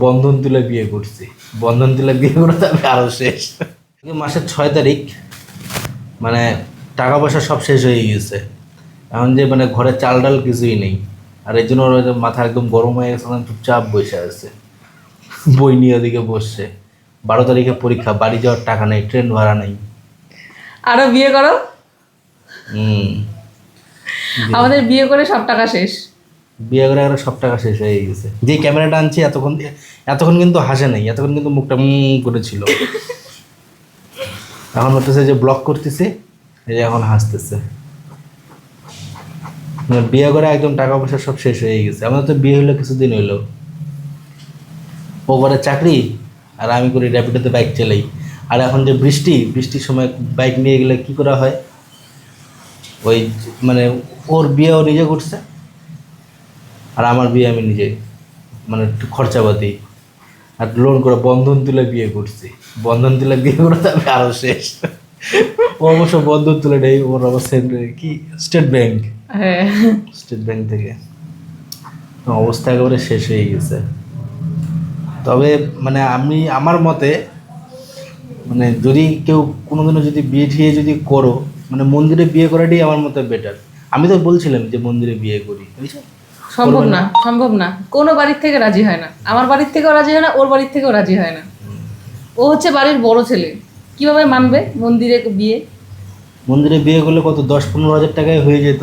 বন্ধন তুলে বিয়ে করছি। বন্ধন তুলে বিয়ে করে তবে আরও শেষ। মাসের ছয় তারিখ মানে টাকা পয়সা সব শেষ হয়ে গেছে। এখন যে মানে ঘরে চাল ডাল কিছুই নেই। আর এই জন্য মাথা একদম গরম হয়ে গেছে মানে চুপচাপ বসে আছে। বই নিয়ে ওদিকে বসছে। বারো তারিখে পরীক্ষা বাড়ি যাওয়ার টাকা নেই ট্রেন ভাড়া নেই। আরও বিয়ে করো? হুম। আমাদের বিয়ে করে সব টাকা শেষ। বিয়ে করে সব টাকা শেষ হয়ে গেছে। যে ক্যামেরাটা আনছি, এতক্ষণ এতক্ষণ কিন্তু হাসে নাই, এতক্ষণ কিন্তু মুখটা উম করেছিল। এখন হতেছে যে ব্লক করতেছে, এই এখন হাসতেছে। মানে বিয়ে করে একদম টাকা পয়সা সব শেষ হয়ে গেছে। আমাদের তো বিয়ে হলো কিছুদিন হইল। ও করে চাকরি, আর আমি করি র্যাপিডোতে বাইক চালাই। আর এখন যে বৃষ্টি, বৃষ্টির সময় বাইক নিয়ে গেলে কি করা হয়? ওই মানে ওর বিয়ে ও নিজে করছে। আর আমার বিয়ে আমি নিজে মানে একটু খরচাপাতি। আর লোন করে বন্ধন তুলে বিয়ে করছি। বন্ধন তুলে বিয়ে করে তবে আরও শেষ। ও অবশ্য বন্ধন তুলে নেই ওর অবস্থা কি? স্টেট ব্যাংক স্টেট ব্যাংক থেকে। তো অবস্থা একেবারে শেষ হয়ে গেছে। তবে মানে আমি আমার মতে মানে যদি কেউ কোনোদিনও যদি বিয়ে ঠিয়ে যদি করো মানে মন্দিরে বিয়ে করাটাই আমার মতে বেটার আমি তো বলছিলাম যে মন্দিরে বিয়ে করি বুঝছ? সম্ভব না? সম্ভব না। কোনো বাড়ির থেকে রাজি হয় না। আমার বাড়ির থেকেও রাজি হয় না ওর বাড়ির থেকেও রাজি হয় না। ও হচ্ছে বাড়ির বড় ছেলে। কীভাবে মানবে মন্দিরে বিয়ে? মন্দিরে বিয়ে করলে কত? দশ পনেরো হাজার টাকায় হয়ে যেত।